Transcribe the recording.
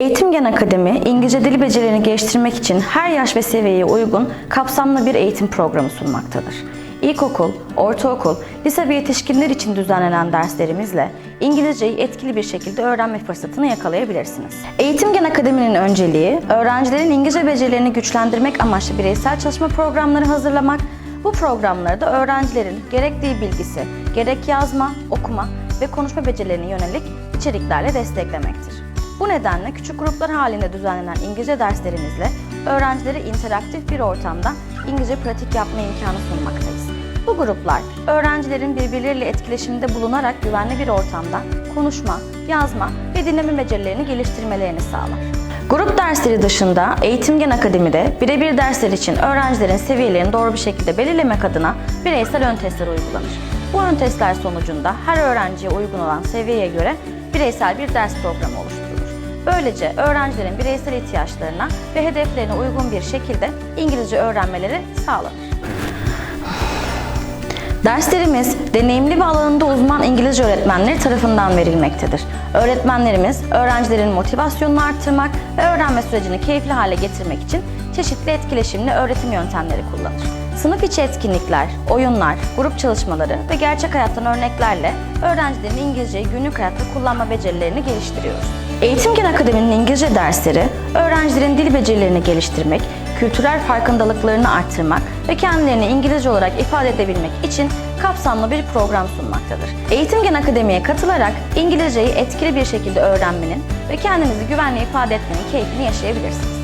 Eğitim Gen Akademi, İngilizce dil becerilerini geliştirmek için her yaş ve seviyeye uygun kapsamlı bir eğitim programı sunmaktadır. İlkokul, ortaokul, lise ve yetişkinler için düzenlenen derslerimizle İngilizceyi etkili bir şekilde öğrenme fırsatını yakalayabilirsiniz. Eğitim Gen Akademi'nin önceliği, öğrencilerin İngilizce becerilerini güçlendirmek amaçlı bireysel çalışma programları hazırlamak, bu programlarda öğrencilerin gerek bilgisi, gerek yazma, okuma ve konuşma becerilerine yönelik içeriklerle desteklemektir. Bu nedenle küçük gruplar halinde düzenlenen İngilizce derslerimizle öğrencilere interaktif bir ortamda İngilizce pratik yapma imkanı sunmaktayız. Bu gruplar öğrencilerin birbirleriyle etkileşimde bulunarak güvenli bir ortamda konuşma, yazma ve dinleme becerilerini geliştirmelerini sağlar. Grup dersleri dışında Eğitim Gen Akademi'de birebir dersler için öğrencilerin seviyelerini doğru bir şekilde belirlemek adına bireysel ön testler uygulanır. Bu ön testler sonucunda her öğrenciye uygun olan seviyeye göre bireysel bir ders programı oluşturulur. Böylece öğrencilerin bireysel ihtiyaçlarına ve hedeflerine uygun bir şekilde İngilizce öğrenmeleri sağlanır. Derslerimiz deneyimli ve alanında uzman İngilizce öğretmenleri tarafından verilmektedir. Öğretmenlerimiz öğrencilerin motivasyonunu arttırmak ve öğrenme sürecini keyifli hale getirmek için çeşitli etkileşimli öğretim yöntemleri kullanır. Sınıf içi etkinlikler, oyunlar, grup çalışmaları ve gerçek hayattan örneklerle öğrencilerin İngilizceyi günlük hayatta kullanma becerilerini geliştiriyoruz. Eğitim Gen Akademi'nin İngilizce dersleri, öğrencilerin dil becerilerini geliştirmek, kültürel farkındalıklarını arttırmak ve kendilerini İngilizce olarak ifade edebilmek için kapsamlı bir program sunmaktadır. Eğitim Gen Akademi'ye katılarak İngilizceyi etkili bir şekilde öğrenmenin ve kendinizi güvenle ifade etmenin keyfini yaşayabilirsiniz.